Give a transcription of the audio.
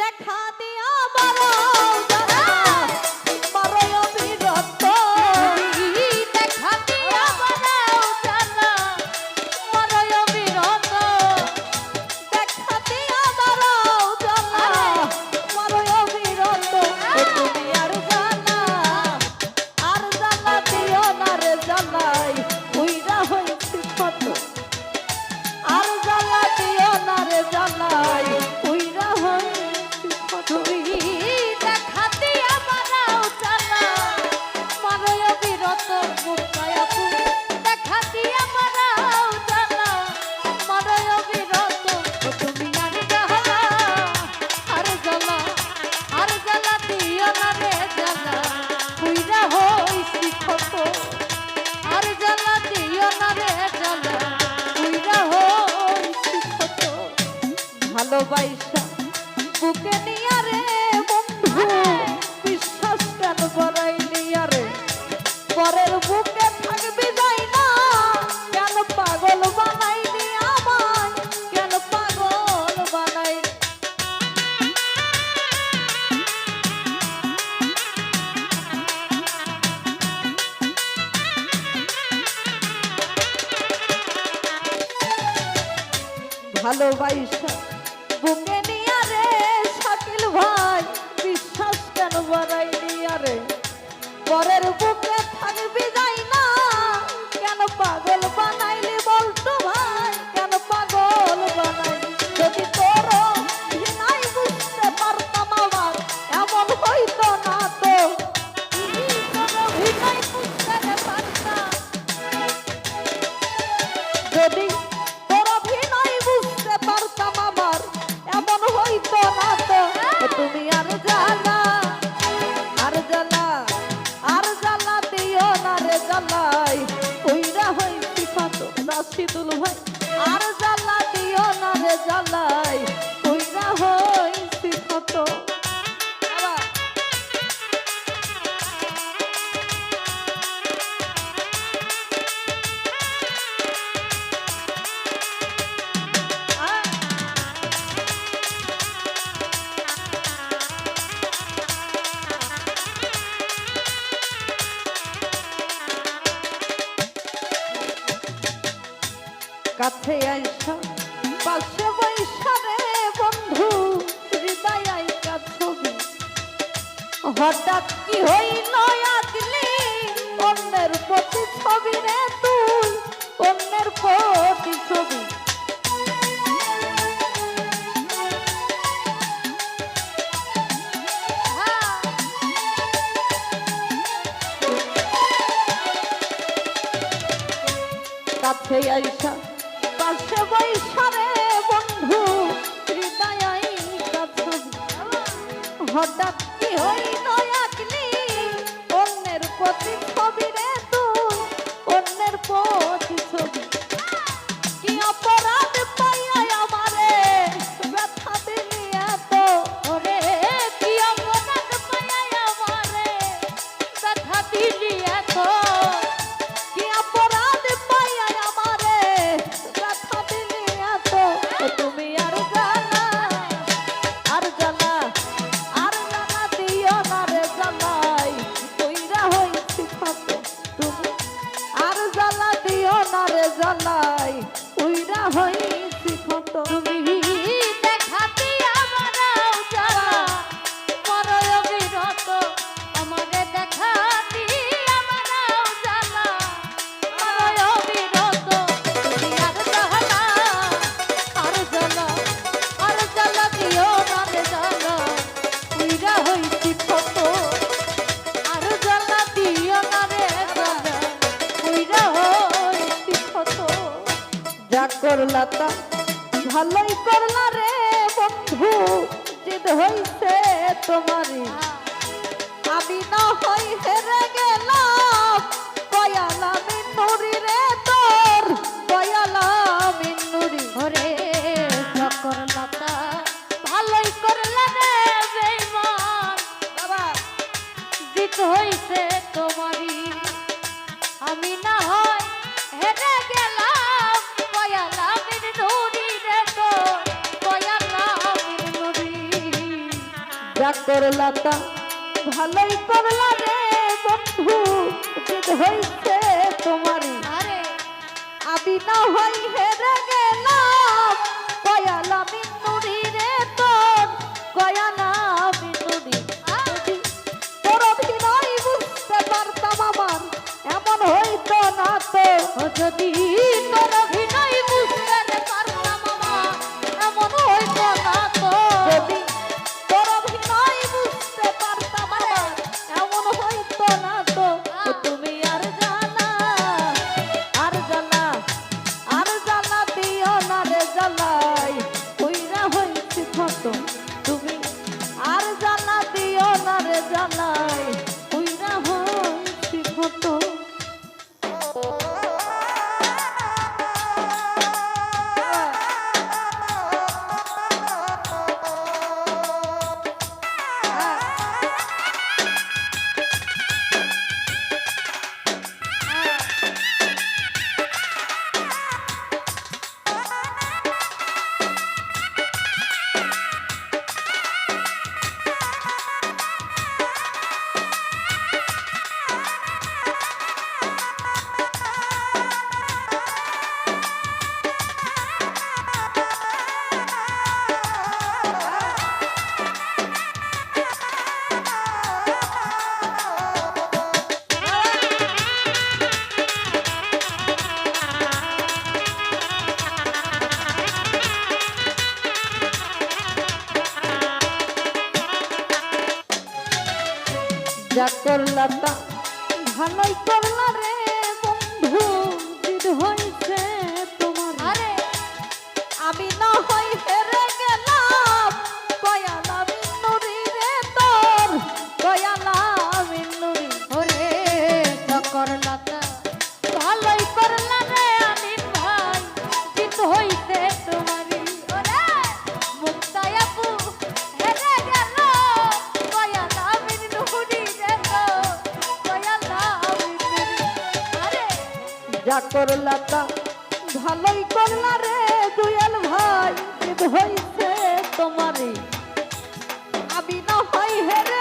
দেখা দিয়া বারো ভালোবাসা। বুকে নিয়া রে শাকিল ভাই বিশ্বাস কেন বাড়াইলি আরে? পরের বুকে তুমি কাছে আইসা, পাশে বৈশা রে বন্ধু, হৃদয় আইকা ছবি। হঠাৎ কি হইল আজলি, অন্যের প্রতি ছবি রে তুই, অন্যের প্রতি ছবি। কাছে আইসা হঠাৎ কি হই করলা তা ভালোই করলা রে বন্ধু, জিদ হইছে তোমারি আমি না হই হেরে গেলাম কয়াল আমি নুরি রে তোর কয়াল আমি নুরি। ঘরে করলা তা ভালোই করলা রে বেমান বাবা, জিদ হইছে তোমারি আমি যা করলা তা। ভালোই করলা রে বন্ধু জিদ হইছে তোমারই। আরে। আমি না হই হেরে গেলাম। কয়ালা মিনুরি রে তোর কয়ালা মিনুরি যদি তোর অভিনয় বুঝতে পারতাম আমার এমন হইতো না তো। যদি তোর যা করলা ভালোই করলা রে বন্ধু জিদ যা করলা তা। ভালোই করলা রে দুয়াল ভাই হইছে তোমারই। আমি না হয় হেরে